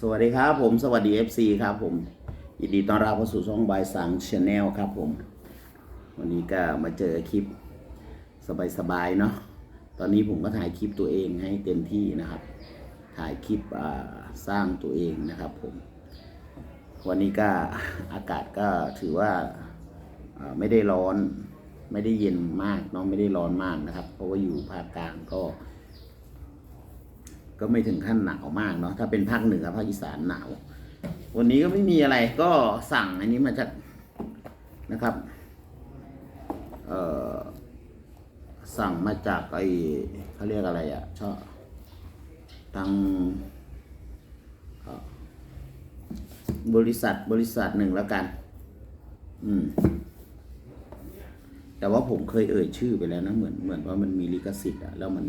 สวัสดีครับผมสวัสดี FC ครับผมยินดีต้อนรับเข้าสู่ช่องบายสังชาแนลครับผม วันนี้ก็มาเจอคลิปสบายๆเนาะตอนนี้ผมก็ถ่ายคลิปตัวเองให้เต็มที่นะครับ ถ่ายคลิปสร้างตัวเองนะครับผม วันนี้ก็อากาศก็ถือว่าอ่าไม่ได้ร้อนไม่ได้เย็นมากเนาะไม่ได้ร้อนมากนะครับ เพราะว่าอยู่ภาคกลางก็ ก็ไม่ถึงขั้นหนาวมากเนาะถ้าเป็นภาคเหนือภาคอีสานหนาว วันนี้ก็ไม่มีอะไรก็สั่งอันนี้มาจากนะครับเอ่อสั่งมาจากไอเขาเรียกอะไรอะ่ะชอบทางบริษัทบริษัทหนึ่งแล้วกัน อืม แต่ว่าผมเคยเอ่ยชื่อไปแล้วนะ เหมือนเหมือนว่ามันมีลิขสิทธิ์อะแล้วมัน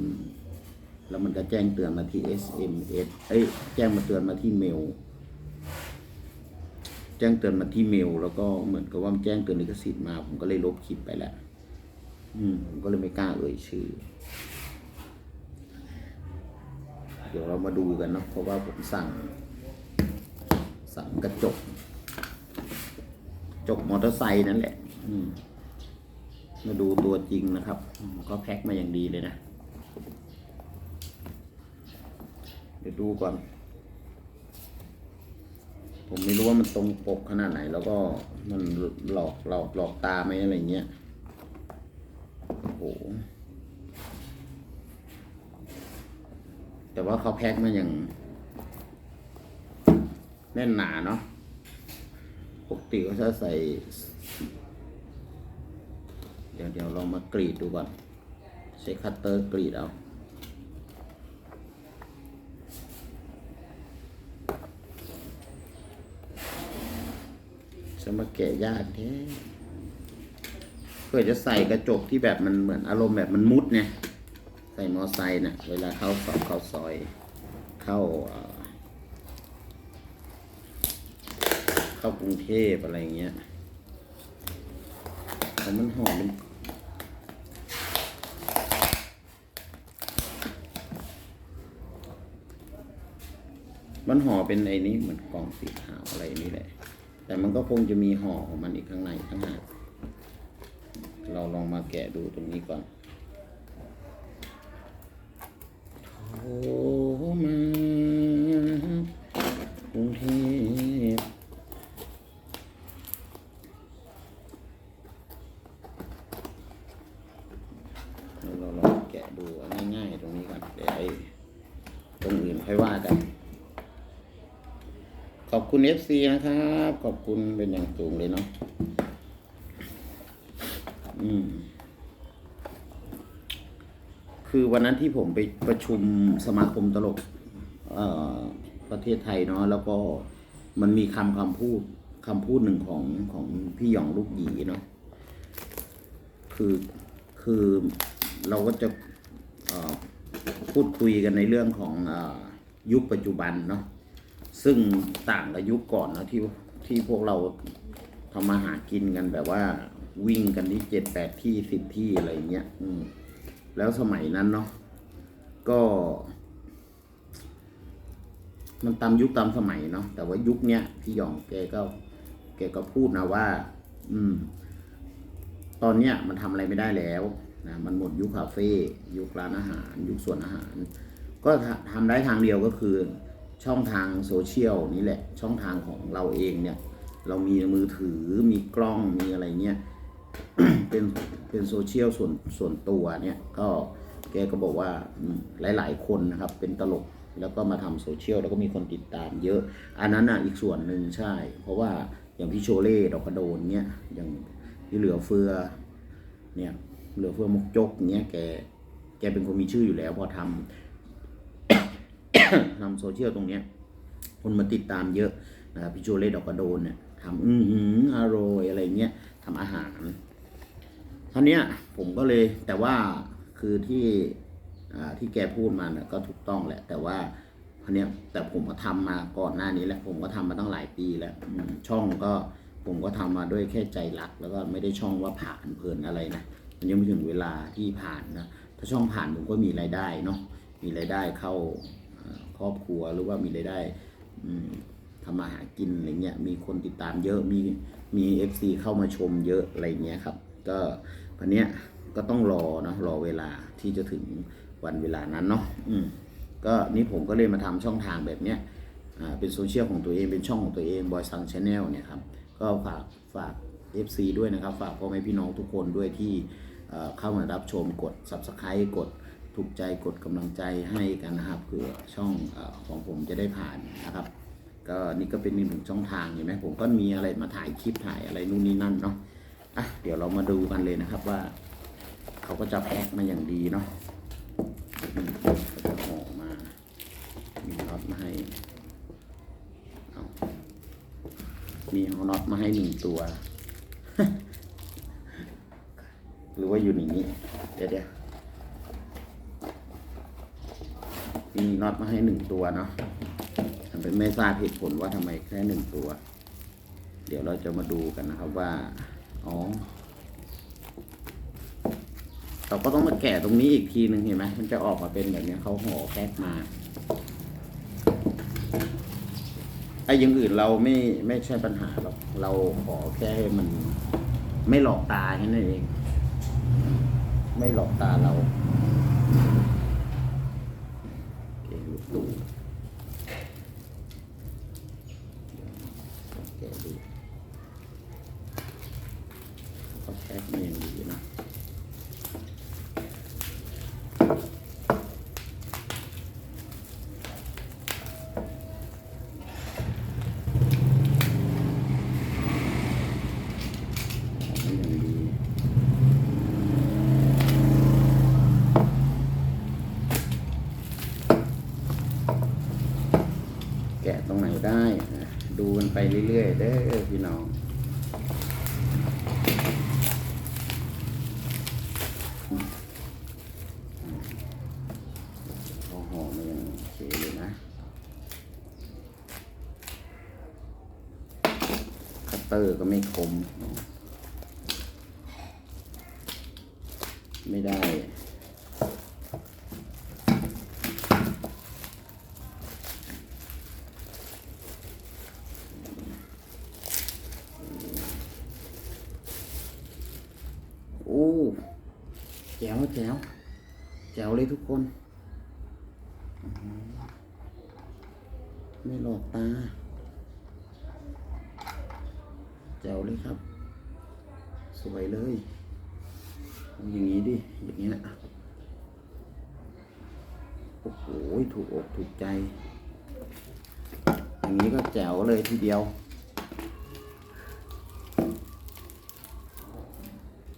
แล้วมันก็แจ้งเตือนมาที่ SMS เอ้ยแจ้งมาเตือนมาที่เมล แจ้งเตือนมาที่เมล แล้วก็เหมือนกับว่ามันแจ้งเตือนลิขสิทธิ์มา ผมก็เลยลบคลิปไปแล้วอืมผมก็เลยไม่กล้าเอ่ยชื่อ เดี๋ยวเรามาดูกันเนาะเพราะว่าผมสั่ง สั่งกระจก จกมอเตอร์ไซค์นั่นแหละ อืมมาดูตัวจริงนะครับ ก็แพ็คมาอย่างดีเลยนะ เดี๋ยวดูก่อน ผมไม่รู้ว่ามันตรงปกขนาดไหน แล้วก็มันหลอกหลอกหลอกตาไหมอะไรเงี้ยโอ้โหแต่ว่าเขาแพ็คมาอย่างแน่นหนาเนาะปกติเขาจะใส่ เดี๋ยวเดี๋ยวลองมากรีดดูก่อนใช้คัตเตอร์กรีดเอา จะมาแกะยากแท้เพื่อจะใส่กระจกที่แบบมันเหมือนอารมณ์แบบมันมุดเนี่ย ใส่มอไซค์นะ่ะเวลาเข้าสอบเข้าซอย เข้า เข้ากรุงเทพอะไรอย่างเงี้ยแต่มันหอมเป็นมันห่อเป็นไอ้นี้เหมือนกล่องสีขาวอะไรนี่แหละ แต่มันก็คงจะมีห่อของมันอีกข้างในข้างหน้าเราลองมาแกะดูตรงนี้ก่อนโทรมากรุงเทพเราลองแกะดูเอาง่ายๆตรงนี้ก่อนเดี๋ยวไอ้ตรงอื่นค่อยว่ากัน ขอบคุณ FC นะครับ ขอบคุณเป็นอย่างสูงเลยเนาะอืม คือวันนั้นที่ผมไปประชุมสมาคมตลก เอ่อ ประเทศไทยเนาะแล้วก็มันมีคำคำพูดคำพูดหนึ่งของของพี่หยองลูกหยีเนาะคือคือเราก็จะอ่อพูดคุยกันในเรื่องของอยุคปัจจุบันเนาะ ซึ่งต่างกับยุก่อนนะที่ที่พวกเราทำมาหากินกันแบบว่า วิ่งกันที่เจ็ดแปดที่สิบที่อะไรเงี้ยอืมแล้วสมัยนั้นเนาะก็ มันตามยุคตามสมัยเนาะแต่ว่ายุคเนี้ยพี่หยองแกก็แกก็พูดนะว่า อืม ตอนเนี้ยมันทำอะไรไม่ได้แล้วนะมันหมดยุคคาเฟ่ยุคร้านอาหาร ยุคสวนอาหาร ก็ทำได้ทางเดียวก็คือ ช่องทางโซเชียลนี่แหละช่องทางของเราเองเนี่ย เรามีมือถือมีกล้องมีอะไรเงี้ยเป็นเป็นโซเชียลส่วนส่วนตัวเนี่ยก็แกก็บอกว่าอืมหลาย ๆ คนนะครับ เป็นตลกแล้วก็มาทำโซเชียลแล้วก็มีคนติดตามเยอะ อันนั้นอะอีกส่วนหนึ่งใช่ เพราะว่าอย่างพี่โชเล่ดอกกระโดนเนี่ยอย่างพี่เหลือเฟือเนี่ยเหลือเฟือมกจกเนี่ยแกแกเป็นคนมีชื่ออยู่แล้วพอทำ ทำโซเชียลตรงเนี้ยคนมาติดตามเยอะนะครับพี่โจเล่ดอกกระโดนเนี่ยทำอือหืออร่อยอะไรเงี้ยทำอาหารท่านี้ยผมก็เลยแต่ว่าคือที่อ่าที่แกพูดมาเนี่ยก็ถูกต้องแหละ แต่ว่าท่านี้ยแต่ผมก็ทำมาก่อนหน้านี้แหละผมก็ทำมาตั้งหลายปีแล้วช่องก็ผมก็ทำมาด้วยแค่ใจรัก แล้วก็ไม่ได้ช่องว่าผ่านเพลินอะไรนะมันยังไม่ถึงเวลาที่ผ่านนะถ้าช่องผ่านผมก็มีรายได้เนาะมีรายได้เข้า ครอบครัวหรือว่ามีรายได้ทำมาหากินอะไรเงี้ยมีคนติดตามเยอะมีมีเอฟซีเข้ามาชมเยอะอะไรเงี้ยครับ ก็วันเนี้ยก็ต้องรอนะรอเวลาที่จะถึงวันเวลานั้นเนาะอืมก็นี่ผมก็เลยมาทำช่องทางแบบเนี้ยอ่าเป็นโซเชียลของตัวเองเป็นช่องของตัวเองบอยซังชาแนลเนี่ยครับก็ฝากฝาก FC ด้วยนะครับ ฝากพ่อแม่พี่น้องทุกคนด้วยที่เอ่อเข้ามารับชมกด Subscribe กด ถูกใจกดกำลังใจให้กันนะครับเพื่อช่องอของผมจะได้ผ่านนะครับ ก็นี่ก็เป็นอีกหนึ่งช่องทางเห็นไหมผมก็มีอะไรมาถ่ายคลิปถ่ายอะไรนู่นนี่นั่นเนาะอะเดี๋ยวเรามาดูกันเลยนะครับว่า เขาก็จะแพ็คมาอย่างดีเนาะเขาจะห่อมามีน็อตมาให้มีเอาน็อตมาให้หนึ่งตัว หรือว่าอยู่ในนี้ เดี๋ยวเดี๋ยว มีน็อตมาให้หนึ่งตัวเนาะทำเป็นไม่ทราบเหตุผลว่าทำไมแค่หนึ่งตัว เดี๋ยวเราจะมาดูกันนะครับว่า อ๋อ เราก็ต้องมาแกะตรงนี้อีกทีหนึ่งเห็นไหมมันจะออกมาเป็นแบบนี้เขาห่อแพ็คมาไอ้ย่างอื่นเราไม่ไม่ใช่ปัญหาหรอกเราขอแค่ให้มัน ไม่หลอกตาแค่นั้นเอง ไม่หลอกตาเราเองลูกตู่แกะดูเขาแพ็คมาอย่างดีนะ เป็นอย่างดีแกะตรงไหนได้อะดูกันไป เรื่อยๆเด้อพี่น้องเขาห่อมาอย่างโอเคเลยนะ คัตเตอร์ก็ไม่คมได้ โอ้ แจ๋วแจ๋วเลยทุกคน ไม่หลอกตา แจ๋วเลยครับ สวยเลยอย่างนี้ดิ อย่างนี้แหละโอ้โห ถูกอกถูกใจ อย่างนี้ก็แจ๋วเลยทีเดียว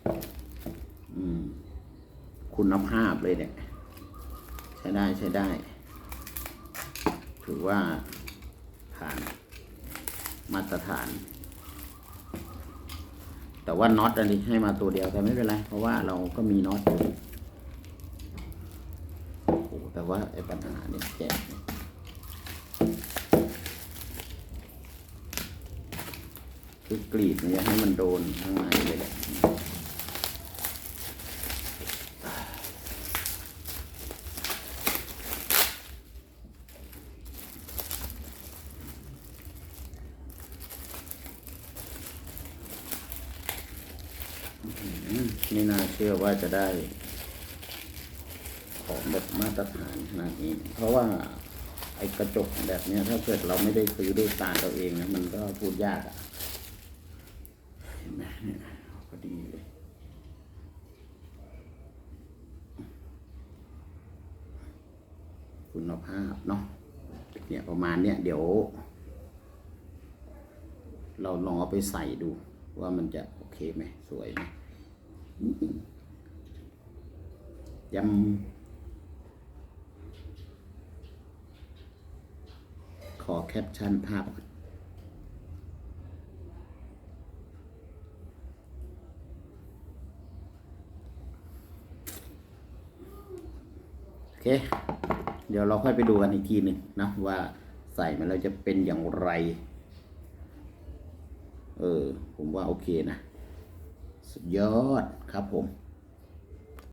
อ คุณภาพเลยเนี่ย ใช้ได้ใช้ได้ ถือว่าผ่านมาตรฐาน แต่ว่าน็อตอันนี้ให้มาตัวเดียวแต่ไม่เป็นไร เพราะว่าเราก็มีน็อตอยู่โอ้โหแต่ว่าไอ้ปัญหาเนี่ยแจกเนี่ยคือกรีดมันจะให้มันโดนข้างในเลยแหละอืม ไม่น่าเชื่อว่าจะได้ ของแบบมาตรฐานขนาดนี้ เพราะว่าไอ้กระจกแบบเนี้ยถ้าเกิดเราไม่ได้ซื้อด้วยตาเราเองนะมันก็พูดยากอะเห็นไหมเนี่ยพอดีเลยคุณภาพเนาะเนี่ยประมาณเนี้ยเดี๋ยว เราลองเอาไปใส่ดูว่ามันจะโอเคไหมสวยไหม ยำขอแคปชั่นภาพโอเค เดี๋ยวเราค่อยไปดูกันอีกทีหนึ่งนะว่าใส่มันแล้วจะเป็นอย่างไร เออ ผมว่าโอเคนะ สุดยอดครับผม